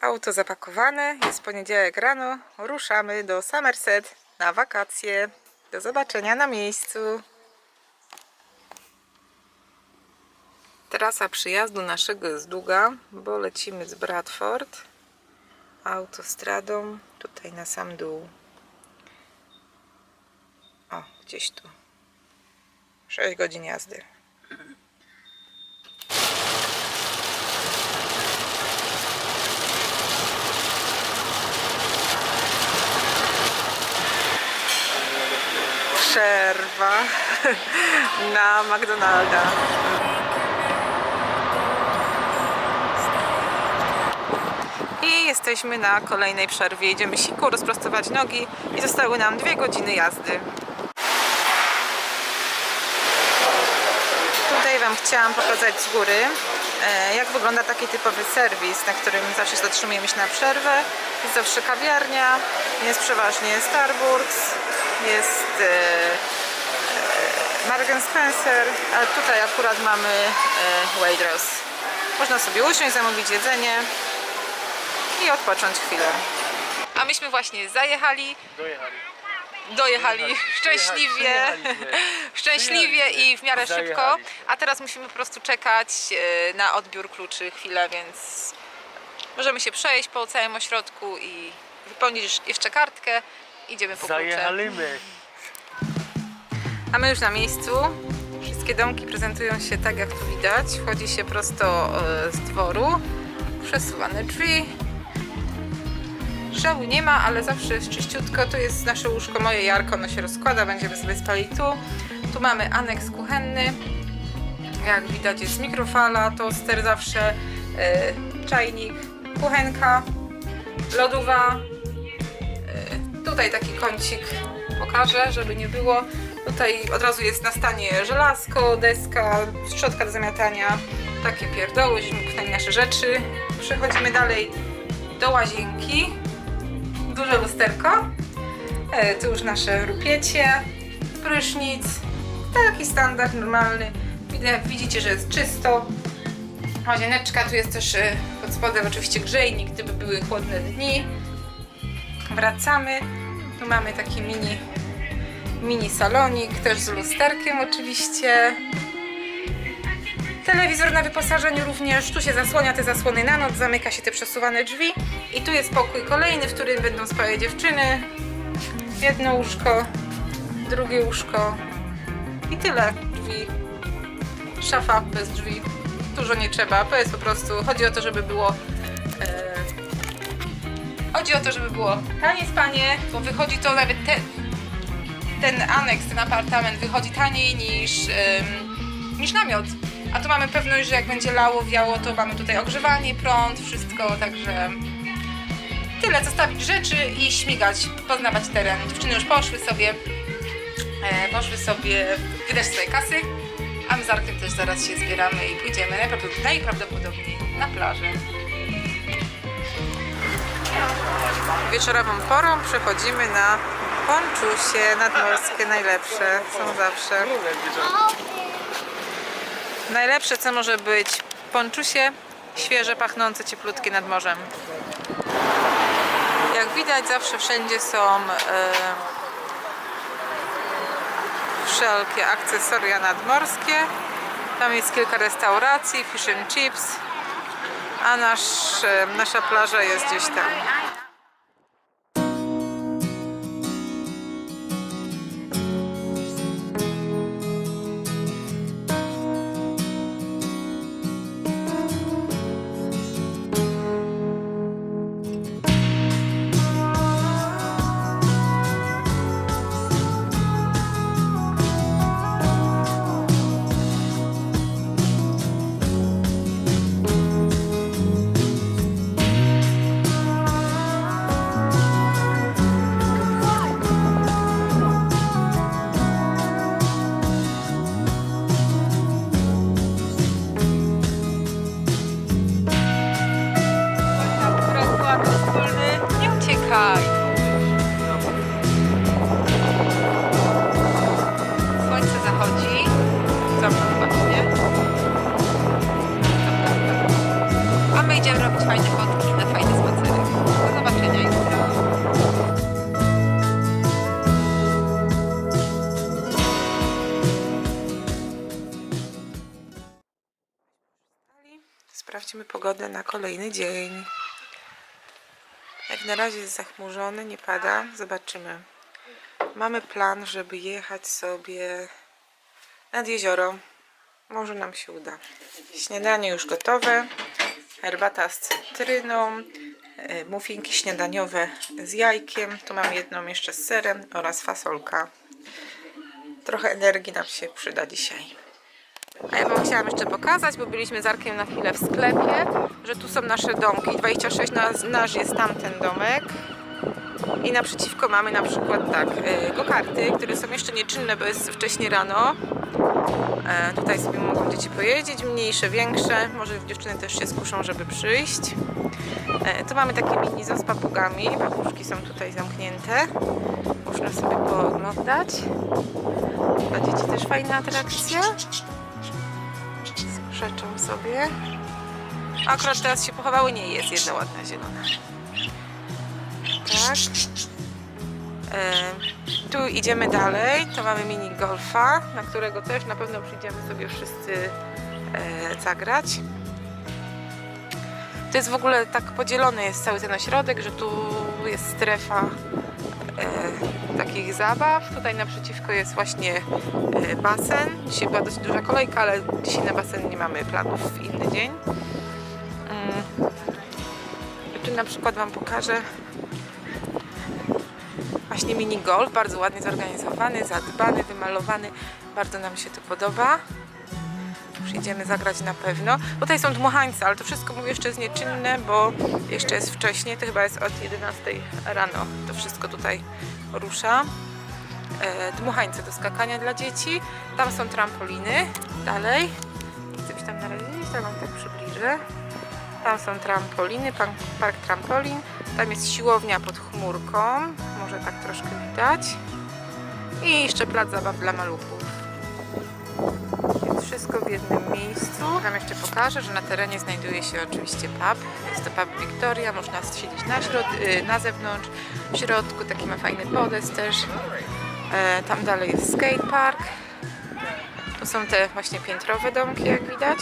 Auto zapakowane, jest poniedziałek rano, ruszamy do Somerset na wakacje. Do zobaczenia na miejscu. Trasa przyjazdu naszego jest długa, bo lecimy z Bradford autostradą tutaj na sam dół. O, gdzieś tu. 6 godzin jazdy. Przerwa na McDonalda. I jesteśmy na kolejnej przerwie. Idziemy siku, rozprostować nogi i zostały nam dwie godziny jazdy. Tutaj Wam chciałam pokazać z góry, e, jak wygląda taki typowy serwis, na którym zawsze zatrzymujemy się na przerwę. Jest zawsze kawiarnia, jest przeważnie Starbucks, jest e, e, Mark Spencer, a tutaj akurat mamy Waitrose. Można sobie usiąść, zamówić jedzenie i odpocząć chwilę. A myśmy właśnie zajechali, Dojechali. Dojechali szczęśliwie, szczęśliwie i w miarę szybko, a teraz musimy po prostu czekać e, na odbiór kluczy chwilę, więc możemy się przejść po całym ośrodku i wypełnić jeszcze kartkę. Idziemy po klucze. Zajechaliśmy. A my już na miejscu. Wszystkie domki prezentują się tak, jak tu widać. Wchodzi się prosto e, z dworu. Przesuwane drzwi. Szału nie ma, ale zawsze jest czyściutko. Tu jest nasze łóżko, moje jarko, ono się rozkłada, będziemy sobie spali tu. Tu mamy aneks kuchenny. Jak widać jest mikrofala, toster zawsze, e, czajnik, kuchenka, lodowa, E, Tutaj taki kącik pokażę, żeby nie było. Tutaj od razu jest na stanie żelazko, deska, szczotka do zamiatania, takie pierdoły, żeśmy nasze rzeczy. Przechodzimy dalej do łazienki. Duże lusterko. E, Tu już nasze rupiecie, prysznic. Taki standard normalny. Widzicie, że jest czysto. Łazieneczka, tu jest też e, pod spodem oczywiście grzejnik, gdyby były chłodne dni wracamy. Tu mamy taki mini, mini salonik, też z lusterkiem oczywiście. Telewizor na wyposażeniu również. Tu się zasłania te zasłony na noc, zamyka się te przesuwane drzwi. I tu jest pokój kolejny, w którym będą spały dziewczyny. Jedno łóżko, drugie łóżko i tyle drzwi. Szafa bez drzwi. Dużo nie trzeba. To jest po prostu, chodzi o to, żeby było e, Chodzi o to, żeby było tanie spanie, bo wychodzi to nawet ten, ten aneks, ten apartament wychodzi taniej niż, niż namiot. A tu mamy pewność, że jak będzie lało, wiało, to mamy tutaj ogrzewanie, prąd, wszystko, także tyle, zostawić rzeczy i śmigać, poznawać teren. Dziewczyny już poszły sobie, e, poszły sobie wydać swoje kasy, a my z Arkiem też zaraz się zbieramy i pójdziemy najprawdopodobniej, najprawdopodobniej na plażę. Wieczorową porą przechodzimy na ponczusie nadmorskie, najlepsze są zawsze. Najlepsze co może być ponczusie, świeże, pachnące, cieplutkie nad morzem. Jak widać zawsze wszędzie są e, wszelkie akcesoria nadmorskie. Tam jest kilka restauracji, fish and chips, a nasz, e, nasza plaża jest gdzieś tam. Kolejny dzień. Jak na razie jest zachmurzony, nie pada. Zobaczymy. Mamy plan, żeby jechać sobie nad jezioro. Może nam się uda. Śniadanie już gotowe. Herbata z cytryną. e, Muffinki śniadaniowe z jajkiem. Tu mam jedną jeszcze z serem oraz fasolka. Trochę energii nam się przyda dzisiaj. A ja Wam chciałam jeszcze pokazać, bo byliśmy z Arkiem na chwilę w sklepie, że tu są nasze domki. 26 nasz, nasz jest tamten domek. I naprzeciwko mamy na przykład tak, y, gokarty, które są jeszcze nieczynne, bo jest wcześnie rano. E, tutaj sobie mogą dzieci pojeździć, mniejsze, większe. Może dziewczyny też się skuszą, żeby przyjść. E, tu mamy takie mini z papugami. Papuszki są tutaj zamknięte. Można sobie pooglądać. Dla dzieci też fajna atrakcja. Sobie. Akurat teraz się pochowały, nie jest jedna ładna zielona. Tak. E, tu idziemy dalej. To mamy mini golfa, na którego też na pewno przyjdziemy sobie wszyscy e, zagrać. To jest w ogóle tak podzielony jest cały ten ośrodek, że tu jest strefa e, takich zabaw. Tutaj naprzeciwko jest właśnie e, basen. Dzisiaj była dość duża kolejka, ale dzisiaj na basen nie mamy planów w inny dzień. Mm. Tu na przykład Wam pokażę właśnie mini golf, bardzo ładnie zorganizowany, zadbany, wymalowany. Bardzo nam się to podoba. Przyjdziemy zagrać na pewno. Tutaj są dmuchańce, ale to wszystko mówię jeszcze jest nieczynne, bo jeszcze jest wcześnie. To chyba jest od 11 rano. To wszystko tutaj rusza. E, dmuchańce do skakania dla dzieci. Tam są trampoliny. Dalej. Chcę być tam na razie ale wam tak przybliżę. Tam są trampoliny, park trampolin. Tam jest siłownia pod chmurką. Może tak troszkę widać. I jeszcze plac zabaw dla maluchów. Wszystko w jednym miejscu. Wam jeszcze pokażę, że na terenie znajduje się oczywiście pub. Jest to pub Victoria, można siedzieć na, środ- y, na zewnątrz. W środku taki ma fajny podest też. E, tam dalej jest skatepark. Tu są te właśnie piętrowe domki, jak widać.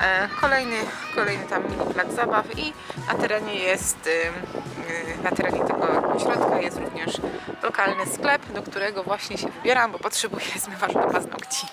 E, kolejny, kolejny tam mini plac zabaw i na terenie jest, y, y, na terenie tego ośrodka jest również lokalny sklep, do którego właśnie się wybieram, bo potrzebuję zmywacz do paznokci.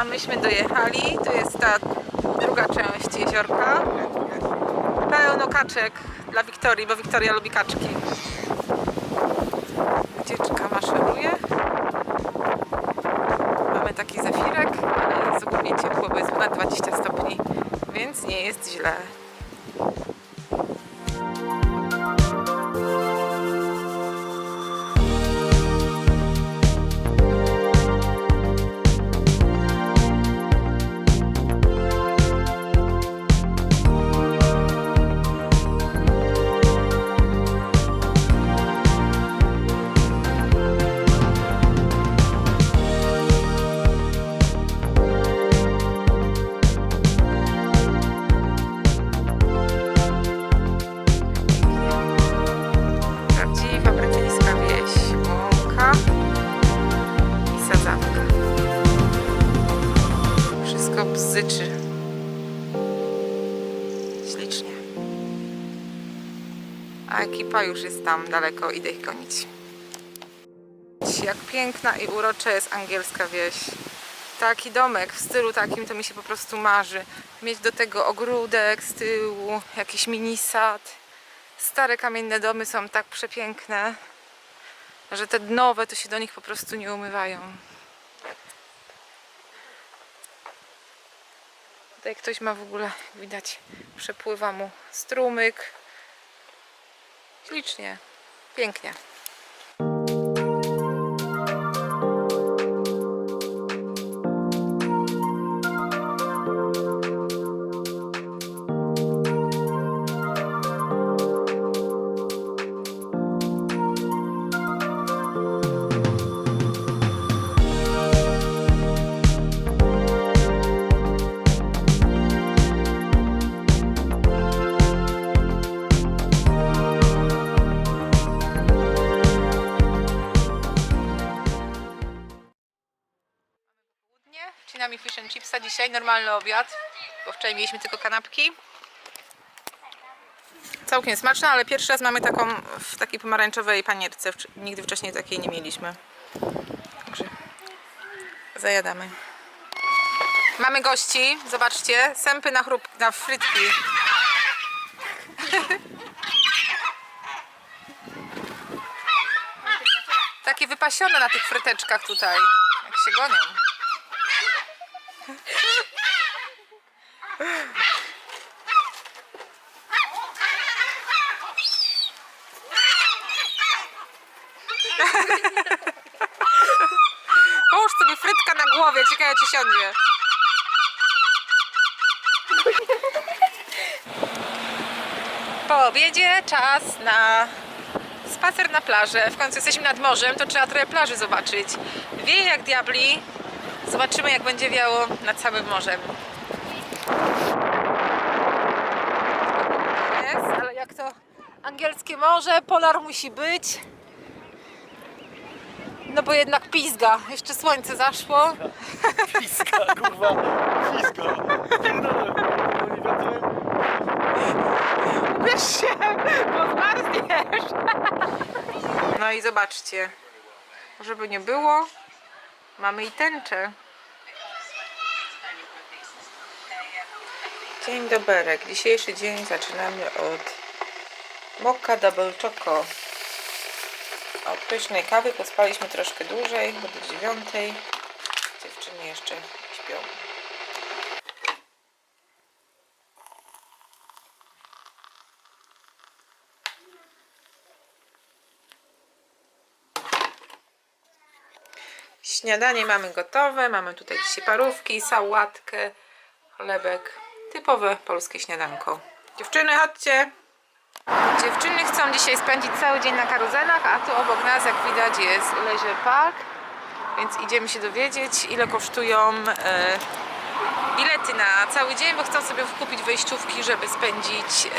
A myśmy dojechali, to jest ta druga część jeziorka. Pełno kaczek dla Wiktorii, bo Wiktoria lubi kaczki. Ucieczka maszeruje. Mamy taki zefirek, ale jest ogólnie ciepło, bo jest ponad 20 stopni, więc nie jest źle. Tam daleko, idę ich gonić. Jak piękna i urocza jest angielska wieś. Taki domek w stylu takim to mi się po prostu marzy. Mieć do tego ogródek z tyłu, jakiś mini sad Stare kamienne domy są tak przepiękne, że te nowe to się do nich po prostu nie umywają. Tutaj ktoś ma w ogóle, widać, przepływa mu strumyk. Ślicznie, pięknie. Wcinamy fish and chipsa dzisiaj, normalny obiad, bo wczoraj mieliśmy tylko kanapki. Całkiem smaczne, ale pierwszy raz mamy taką w takiej pomarańczowej panierce. Nigdy wcześniej takiej nie mieliśmy. Także zajadamy. Mamy gości, zobaczcie, sępy na, chrup, na frytki. Takie wypasione na tych fryteczkach tutaj, jak się gonią. Połóż sobie frytka na głowie, ciekawe czy siądzie. Po obiedzie czas na spacer na plażę. W końcu jesteśmy nad morzem, to trzeba trochę plaży zobaczyć. Wieje jak diabli. Zobaczymy jak będzie wiało nad całym morzem. Jest, ale jak to angielskie morze, polar musi być. No bo jednak pizga. Jeszcze słońce zaszło. Piska, kurwa, piska. Pierdolę. Oni wiatrem. Ubierz się, bo zmarzniesz. No i zobaczcie, żeby nie było, mamy i tęczę. Dzień doberek. Dzisiejszy dzień zaczynamy od Mokka Double Choco. Od pysznej kawy pospaliśmy troszkę dłużej, bo do dziewiątej. Dziewczyny jeszcze śpią. Śniadanie mamy gotowe. Mamy tutaj dzisiaj parówki, sałatkę, chlebek. Typowe polskie śniadanko. Dziewczyny, chodźcie! Dziewczyny chcą dzisiaj spędzić cały dzień na karuzelach, a tu obok nas, jak widać, jest Leisure Park. Więc idziemy się dowiedzieć, ile kosztują e, bilety na cały dzień, bo chcą sobie kupić wejściówki, żeby spędzić e,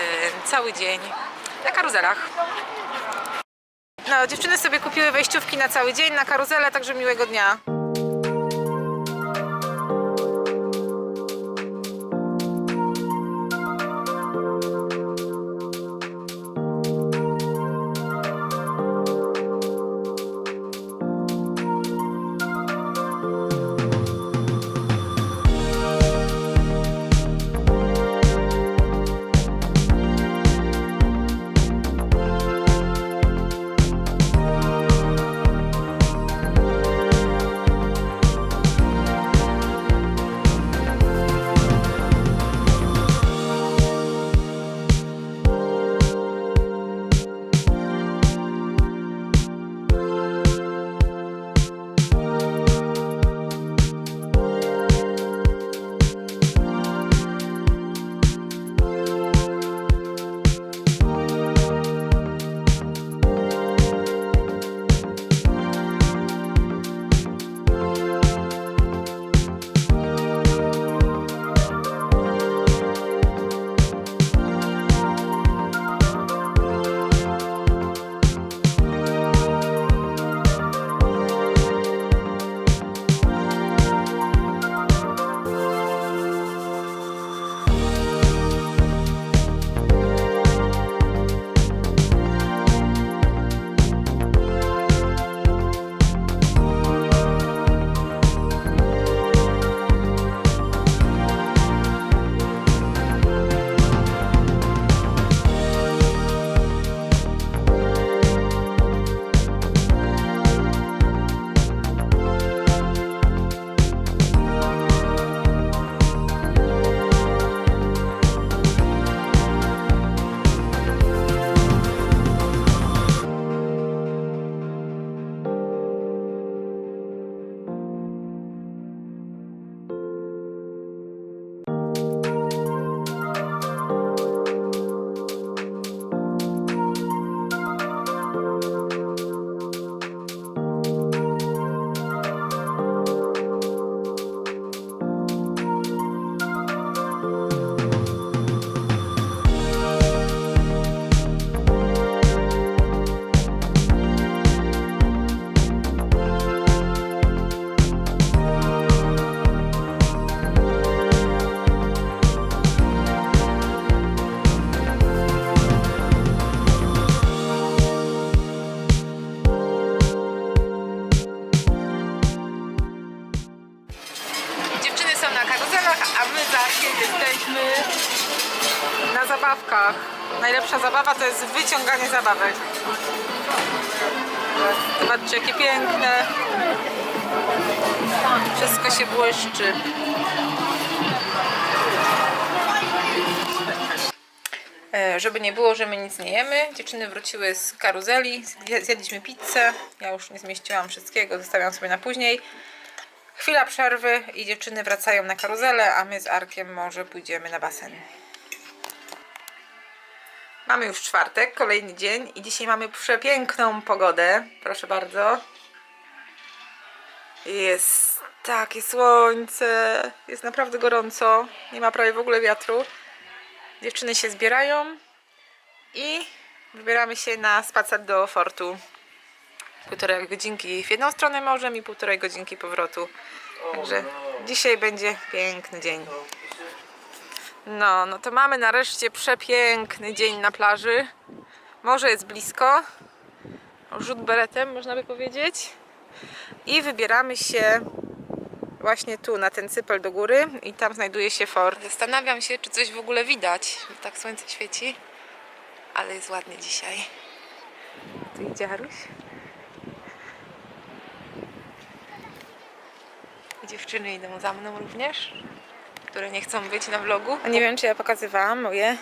cały dzień na karuzelach. No, dziewczyny sobie kupiły wejściówki na cały dzień na karuzelę, także miłego dnia. To jest wyciąganie zabawek. Zobaczcie, jakie piękne. Wszystko się błyszczy. E, Żeby nie było, że my nic nie jemy. Dziewczyny wróciły z karuzeli, zje- zjedliśmy pizzę. Ja już nie zmieściłam wszystkiego, zostawiam sobie na później. Chwila przerwy i dziewczyny wracają na karuzelę, a my z Arkiem może pójdziemy na basen. Mamy już czwartek, kolejny dzień i dzisiaj mamy przepiękną pogodę. Proszę bardzo. Jest takie słońce, jest naprawdę gorąco, nie ma prawie w ogóle wiatru. Dziewczyny się zbierają i wybieramy się na spacer do fortu. Półtorej godzinki w jedną stronę morzem i półtorej godzinki powrotu. Także dzisiaj będzie piękny dzień. No, no to mamy nareszcie przepiękny dzień na plaży. Morze jest blisko. Rzut beretem, można by powiedzieć. I wybieramy się właśnie tu, na ten cypel do góry i tam znajduje się fort. Zastanawiam się, czy coś w ogóle widać. Tak słońce świeci, ale jest ładnie dzisiaj. Tu idzie Haruś. I dziewczyny idą za mną również, które nie chcą być na vlogu. Nie wiem, czy ja pokazywałam moje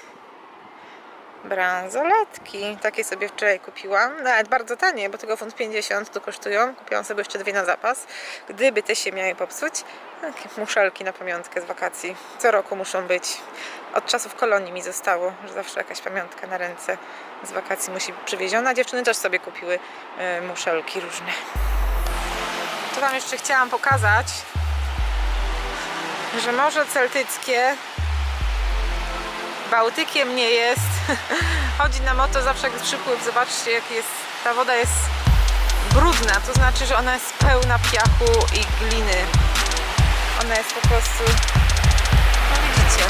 bransoletki. Takie sobie wczoraj kupiłam. Nawet bardzo tanie, bo tylko funt 50 tu kosztują. Kupiłam sobie jeszcze dwie na zapas. Gdyby te się miały popsuć. Takie muszelki na pamiątkę z wakacji. Co roku muszą być. Od czasów kolonii mi zostało, że zawsze jakaś pamiątka na ręce z wakacji musi być przywieziona. Dziewczyny też sobie kupiły e, muszelki różne. To Wam jeszcze chciałam pokazać, że Morze Celtyckie Bałtykiem nie jest. Chodzi nam o to zawsze jak jest przypływ, zobaczcie jak jest, ta woda jest brudna, to znaczy, że ona jest pełna piachu i gliny. Ona jest po prostu, no widzicie.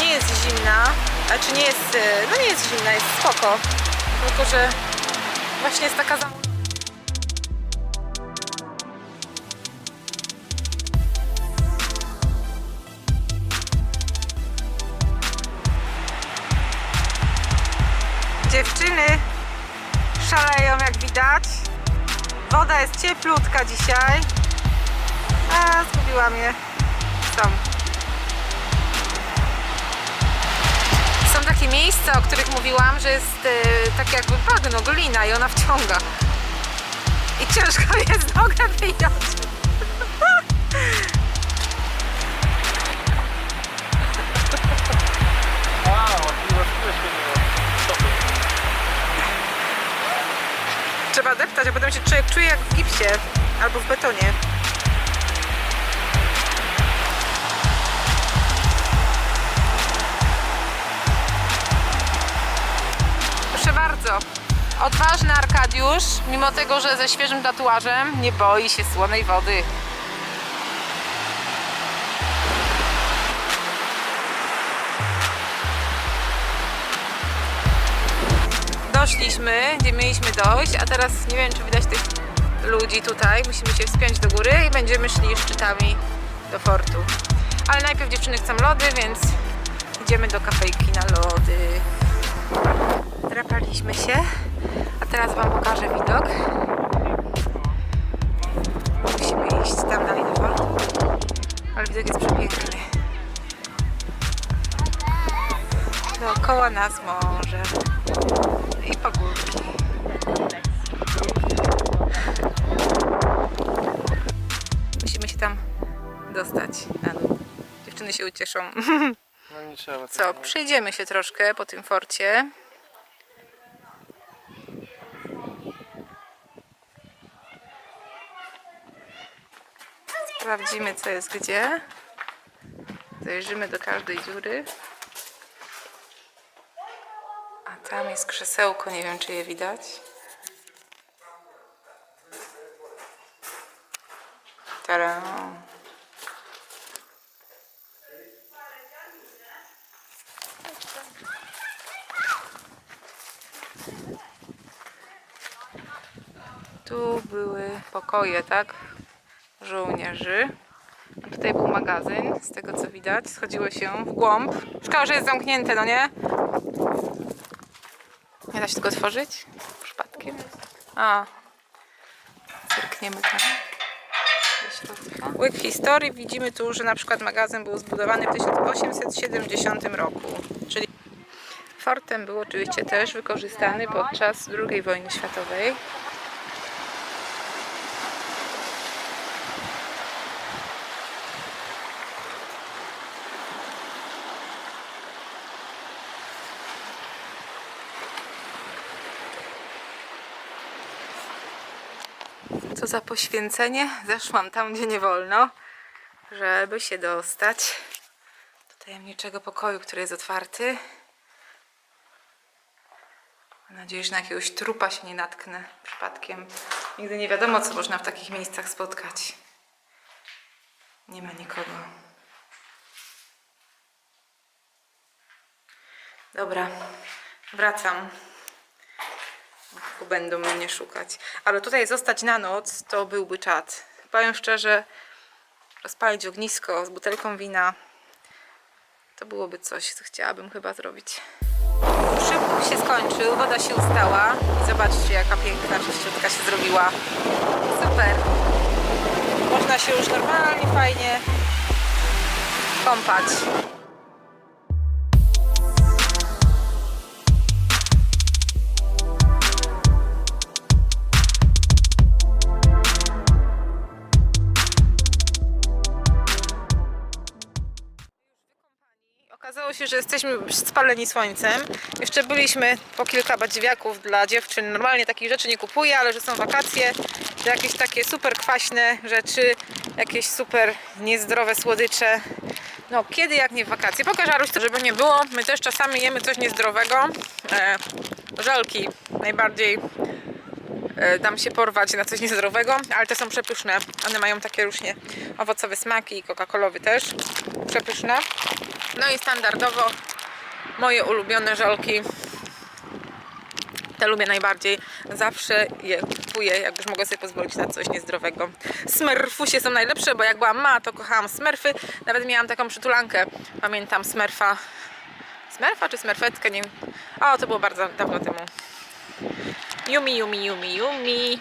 Nie jest zimna, znaczy nie jest, e, no nie jest zimna, jest spoko, tylko że właśnie jest taka zamulona. Dziewczyny szaleją jak widać. Woda jest cieplutka dzisiaj. A, zgubiła mnie. Miejsca, o których mówiłam, że jest e, tak jakby bagno, glina i ona wciąga. I ciężko jest nogę wyjąć. Trzeba deptać, a potem się człowiek czuje jak w gipsie albo w betonie. Odważny Arkadiusz, mimo tego, że ze świeżym tatuażem, nie boi się słonej wody. doszliśmy, gdzie mieliśmy dojść, a teraz nie wiem, czy widać tych ludzi tutaj. Musimy się wspiąć do góry i będziemy szli szczytami do fortu. Ale najpierw dziewczyny chcą lody, więc idziemy do kafejki na lody. Drapaliśmy się, teraz Wam pokażę widok. Musimy iść tam dalej do fortu, ale widok jest przepiękny. Dookoła nas morze i pagórki. Musimy się tam dostać na dół. Dziewczyny się ucieszą. No nie trzeba. Co, przejdziemy się troszkę po tym forcie. Sprawdzimy, co jest gdzie. Zajrzymy do każdej dziury. A tam jest krzesełko, nie wiem, czy je widać. Tada. Tu były pokoje, tak? Żołnierzy. Tutaj był magazyn, z tego co widać. Schodziło się w głąb. Szkoda, że jest zamknięte, no nie? Nie da się tego otworzyć? Przypadkiem? A. Zerkniemy tam. Łyk historii. Widzimy tu, że na przykład magazyn był zbudowany w 1870 roku. Czyli fortem był oczywiście też wykorzystany podczas II wojny światowej. Co za poświęcenie. Zeszłam tam, gdzie nie wolno, żeby się dostać do tajemniczego pokoju, który jest otwarty. Mam nadzieję, że na jakiegoś trupa się nie natknę przypadkiem. Nigdy nie wiadomo, co można w takich miejscach spotkać. Nie ma nikogo. Dobra, wracam. Będą mnie szukać. Ale tutaj zostać na noc to byłby czad. Powiem szczerze, rozpalić ognisko z butelką wina to byłoby coś, co chciałabym chyba zrobić. Szybko się skończył, woda się ustała i zobaczcie jaka piękna czyściutka się zrobiła. Super. Można się już normalnie, fajnie kąpać. Się, że jesteśmy spaleni słońcem. Jeszcze byliśmy po kilka badziwiaków dla dziewczyn. Normalnie takich rzeczy nie kupuję, ale że są wakacje, to jakieś takie super kwaśne rzeczy, jakieś super niezdrowe słodycze. No, kiedy jak nie w wakacje? Pokaż Aruś, żeby nie było. My też czasami jemy coś niezdrowego. E, żelki najbardziej e, dam się porwać na coś niezdrowego, ale te są przepyszne. One mają takie różnie owocowe smaki i coca-colowy też. Przepyszne. No i standardowo moje ulubione żelki. Te lubię najbardziej. Zawsze je kupuję, jak już mogę sobie pozwolić na coś niezdrowego. Smurfusie są najlepsze, bo jak byłam mała, to kochałam smurfy. Nawet miałam taką przytulankę. Pamiętam smurfa. Smurfa czy smurfetkę? Nie wiem. O, to było bardzo dawno temu. Yumi, yumi, yumi, yumi.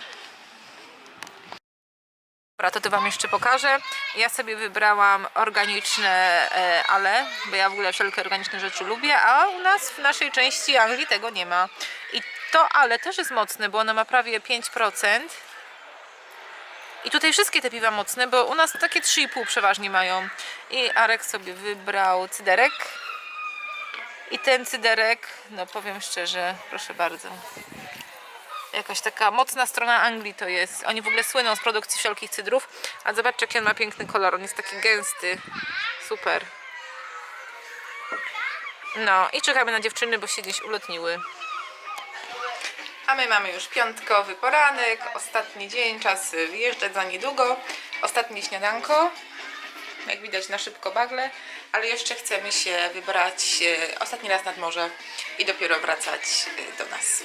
Dobra, to to Wam jeszcze pokażę. Ja sobie wybrałam organiczne e, ale, bo ja w ogóle wszelkie organiczne rzeczy lubię, a u nas w naszej części Anglii tego nie ma. I to ale też jest mocne, bo ono ma prawie 5%. I tutaj wszystkie te piwa mocne, bo u nas takie 3,5 przeważnie mają. I Arek sobie wybrał cyderek. I ten cyderek, no powiem szczerze, proszę bardzo jakaś taka mocna strona Anglii to jest. Oni w ogóle słyną z produkcji wszelkich cydrów. A zobaczcie, jaki on ma piękny kolor. On jest taki gęsty. Super. No i czekamy na dziewczyny, bo się gdzieś ulotniły. A my mamy już piątkowy poranek, ostatni dzień, czas wyjeżdżać za niedługo. Ostatnie śniadanko, jak widać na szybko bagle, ale jeszcze chcemy się wybrać e, ostatni raz nad morze i dopiero wracać e, do nas.